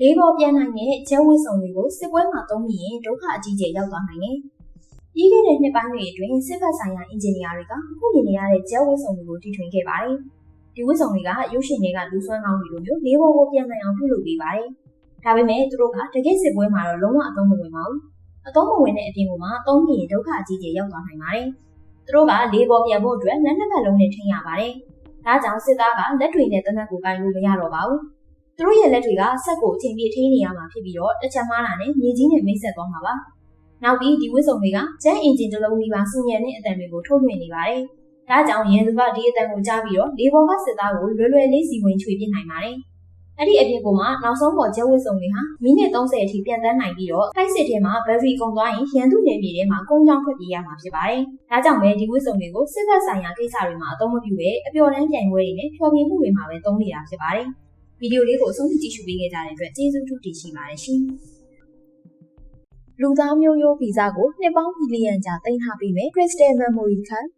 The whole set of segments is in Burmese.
လေးပေါ်ပြန်နိုင်တဲ့ကျဲဝတ်စုံတွေကိုစစ်ပွဲမှာသုံးပြီးရင်ဒုက္ခအကြီးကျယ်ရောက်သွားနိုင်တယ်။ပြီးခဲ့တဲ့နှစ်ပိုင်းတွေအတွင်းစစ်ဘက်ဆိုင်ရာအင်ဂျင်နီယာတွေကအခုမြင်နေရတဲ့ကျဲဝတ်စုံတွေကိုတီထွင်ခဲ့ပါတယ်။ဒီဝတ်စုံတွေကရုပ်ရှင်တွေကလူဆွမ်းကောင်းတွေလိုမျိုးလေးပေါ်ကိုပြန်နိုင်အောင်ပြုလုပ်ပေးပါတယ်။ဒါပေမဲ့သူတို့ကတကယ့်စစ်ပွဲမှာတော့လုံးဝအသုံးမဝင်ပါဘူး။အသုံးမဝင်တဲ့အပြင်ကမှသုံးပြီးရင်ဒုက္ခအကြီးကျယ်ရောက်သွားနိုင်ပါတယ်။သူတို့ကလေးပေါ်ပြန်ဖို့အတွက်လက်နှစ်ဖက်လုံးနဲ့ထိန်းရပါတယ်။ဒါကြောင့်စစ်သားကလက်တွေနဲ့တနက်ကိုကိုင်လို့မရတော့ပါဘူး။ သူတို့ရဲ့လက်တွေကဆက်ကိုအချိန်ပြည့်ထိန်းနေရမှာဖြစ်ပြီးတော့တစ်ချက်မှားတာနဲ့မြေကြီးနဲ့မိတ်ဆက်သွားမှာပါ။နောက်ပြီးဒီဝစ်စုံတွေကဂျက်အင်ဂျင်တစ်လုံးကြီးပါစူညံတဲ့အတန်တွေကိုထုတ်လွှင့်နေပါတယ်။ဒါကြောင့်ရန်သူကဒီအတန်ကိုကြားပြီးတော့လေပေါ်ကစစ်သားကိုလွယ်လွယ်လေးစီဝင်ချွေပြစ်နိုင်ပါတယ်။အဲ့ဒီအပြင်ကမှနောက်ဆုံးပေါ်ဂျက်ဝစ်စုံတွေဟာမိနစ်30အထိပြန်တန်းနိုင်ပြီးတော့တိုက်စစ်ထဲမှာဘက်ထရီကုန်သွားရင်ရန်သူနယ်မြေထဲမှာကုန်းချောင်းထွက်ပြေးရမှာဖြစ်ပါတယ်။ဒါကြောင့်ပဲဒီဝစ်စုံတွေကိုစစ်ဘက်ဆိုင်ရာကိစ္စတွေမှာအသုံးမပြုဘဲအပျော်တမ်းပြိုင်ပွဲတွေနဲ့ဖျော်ဖြေမှုတွေမှာပဲသုံးနေတာဖြစ်ပါတယ်။ ဗီဒီယိုလေးကိုအဆုံးထိကြည့်ရှုပေးခဲ့ကြတဲ့အတွက်ကျေးဇူးထူးတင်ရှိပါတယ်ရှင်။လူသားမျိုးရိုးဗီဇကိုနှစ်ပေါင်းဘီလီယံကြာတင်ထားပြီးမယ် Crystal Memory Card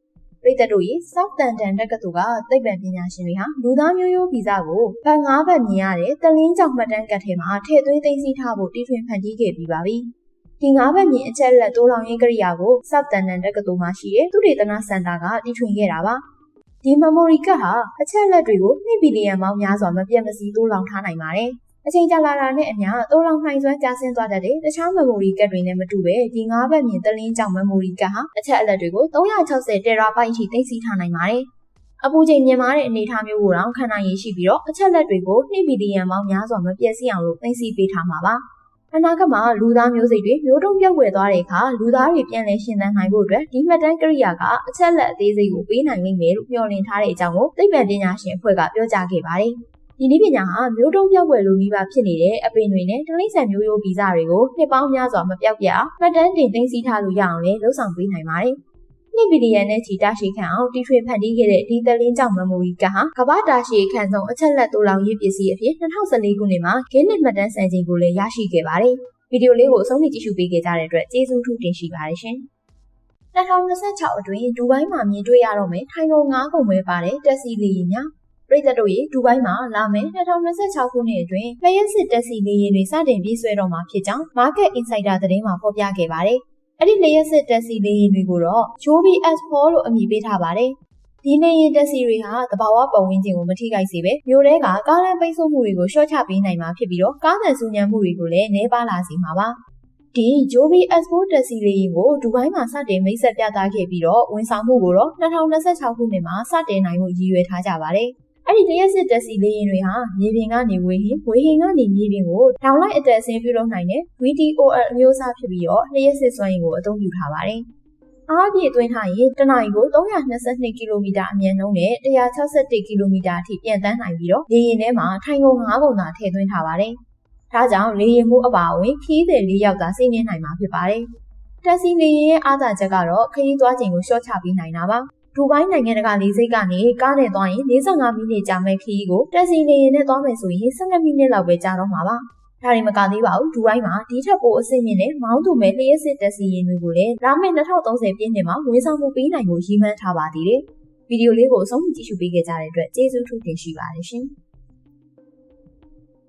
ပြည်သက်တို့ရေ South London တက္ကသိုလ်ကသိပ္ပံပညာရှင်တွေဟာလူသားမျိုးရိုးဗီဇကိုဗန်၅ဘတ်မြင်ရတဲ့တလင်းကြောင်မှတ်တမ်းကတ်ထဲမှာထည့်သွင်းသိမ်းဆည်းထားဖို့တီထွင်ဖန်တီးခဲ့ပြီးပါပြီ။ဒီ၅ဘတ်မြင်အချက်လက်တိုးလောင်ရေးကရိယာကို South London တက္ကသိုလ်မှာရှိတဲ့သုတေသနစင်တာကတီထွင်ခဲ့တာပါ။ ဒီ memory ကတ်ဟာအချက်လက်တွေကို2ဘီလီယံပေါင်းများစွာမပြတ်မစီးတိုးလောင်ထားနိုင်ပါတယ်။အချိန်ကြာလာတာနဲ့အမျှတိုးလောင်နိုင်စွမ်းကျဆင်းသွားတတ်တဲ့တခြား memory ကတ်တွေနဲ့မတူပဲဒီ၅ဘက်မြင်တလင်းကြောင့် memory ကတ်ဟာအချက်အလက်တွေကို360 terabyte အထိသိမ်းဆည်းထားနိုင်ပါတယ်။အပူချိန်မြင့်မားတဲ့အနေအထားမျိုးကိုတော့ခံနိုင်ရရှိပြီးတော့အချက်လက်တွေကို2ဘီလီယံပေါင်းများစွာမပြည့်စည်အောင်လို့သိမ်းဆည်းပေးထားမှာပါ။ အနာဂတ်မှာလူသားမျိုးစိတ်တွေမျိုးတုံးပြောက်ွယ်သွားတဲ့အခါလူသားတွေပြန်လည်ရှင်သန်နိုင်ဖို့အတွက်ဒီမှတ်တမ်းကိရိယာကအချက်လက်အသေးစိတ်ကိုပေးနိုင်လိမ့်မယ်လို့မျှော်လင့်ထားတဲ့အကြောင်းကိုသိပ္ပံပညာရှင်အဖွဲ့ကပြောကြားခဲ့ပါတယ်။ဒီနည်းပညာဟာမျိုးတုံးပြောက်ွယ်လိုနီးပါးဖြစ်နေတဲ့အပင်တွေနဲ့တလိမ့်ဆန်မျိုးရိုးဗီဇတွေကိုနှစ်ပေါင်းများစွာမပြောက်ပြအောင်မှတ်တမ်းတင်သိမ်းဆည်းထားလို့ရအောင်လည်းလှုံ့ဆော်ပေးနိုင်ပါတယ်။ နှစ်ဗီဒီယံနဲ့ချီတာရှည်ခံအောင်တီထွေဖန်တီးခဲ့တဲ့ဒီသလင်းကြောင့် memory ကဟာကမ္ဘာတာရှည်ခံဆုံးအချက်လက်တူလောင်ရေးပစ္စည်းအဖြစ်2014ခုနှစ်မှာဂင်းနစ်မှတ်တမ်းစံချိန်ကိုလည်းရရှိခဲ့ပါတယ်။ဗီဒီယိုလေးကိုအဆုံးထိကြည့်ရှုပေးခဲ့ကြတဲ့အတွက်ကျေးဇူးထူးတင်ရှိပါတယ်ရှင်။2026အတွင်းဒူဘိုင်းမှာမြင်တွေ့ရတော့မယ်ထိုင်ကုန်9ခုပဲပါတဲ့တက်စီလီယာများပြည်သက်တို့ရေဒူဘိုင်းမှာလာမယ့်2026ခုနှစ်အတွင်းလျှက်စစ်တက်စီလေးရင်တွေစတင်ပြေးဆွဲတော့မှာဖြစ်ကြောင်း Market Insider သတင်းမှာဖော်ပြခဲ့ပါတယ်။ အဲ့ဒီလျှက်စစ်တက်စီလေးရင်တွေကိုတော့ Joby S4 လို့အမည်ပေးထားပါတယ်။ဒီနေရင်တက်စီတွေဟာတဘာဝပတ်ဝန်းကျင်ကိုမထိခိုက်စေပဲမြို့ထဲကကားလမ်းပိတ်ဆို့မှုတွေကိုရှော့ချပေးနိုင်မှာဖြစ်ပြီးတော့ကားတန်ဆူညံမှုတွေကိုလည်းနှဲပါလာစေမှာပါ။ဒီ Joby S4 တက်စီလေးရင်ကိုဒူဘိုင်းမှာစတင်မိတ်ဆက်ပြသခဲ့ပြီးတော့ဝန်ဆောင်မှုကိုတော့2026ခုနှစ်မှာစတင်နိုင်မှုရည်ရွယ်ထားကြပါတယ်။ အဲ့ဒီလျှက်စစ်တက်စီလေးရင်တွေဟာမြေပြင်ကနေဝေဟင်ဝေဟင်ကနေမြေပြင်ကိုဒေါင်လိုက်အတက်အဆင်းပြုလုပ်နိုင်တဲ့ VTOL အမျိုးအစားဖြစ်ပြီးတော့လျှက်စစ်စွမ်းရည်ကိုအသုံးပြုထားပါတယ်။အားပြည့်သွင်းထားရင်တနအီကို322ကီလိုမီတာအမြင့်နှုန်းနဲ့161ကီလိုမီတာအထိပြန်တန်းနိုင်ပြီးတော့လေယာဉ်ထဲမှာထိုင်ကုန်၅ပုံသာထည့်သွင်းထားပါတယ်။ဒါကြောင့်လေယာဉ်မှုအပါအဝင်ခီးသည်၄ယောက်သာစီးနှင်းနိုင်မှာဖြစ်ပါတယ်။တက်စီလေယာဉ်ရဲ့အားသာချက်ကတော့ခရီးသွားချိန်ကိုရှော့ချပေးနိုင်တာပါ။ ဒူဘိုင်းနိုင်ငံတကာလေဆိပ်ကနေကားနဲ့သွားရင်45မိနစ်ကြာမဲ့ခရီးကိုတက်စီလေယာဉ်နဲ့သွားမယ်ဆိုရင်12မိနစ်လောက်ပဲကြာတော့မှာပါ။ဒါရင်မကသေးပါဘူးဒူဘိုင်းမှာဒီထက်ပိုအဆင့်မြင့်တဲ့မောင်းသူမဲ့လျှက်စစ်တက်စီယာဉ်တွေကိုလည်းလာမယ့်2030ပြည့်နှစ်မှာဝန်ဆောင်မှုပေးနိုင်ဖို့ရည်မှန်းထားပါသေးတယ်။ဗီဒီယိုလေးကိုအဆုံးထိကြည့်ရှုပေးခဲ့ကြတဲ့အတွက်ကျေးဇူးထူးတင်ရှိပါတယ်ရှင်။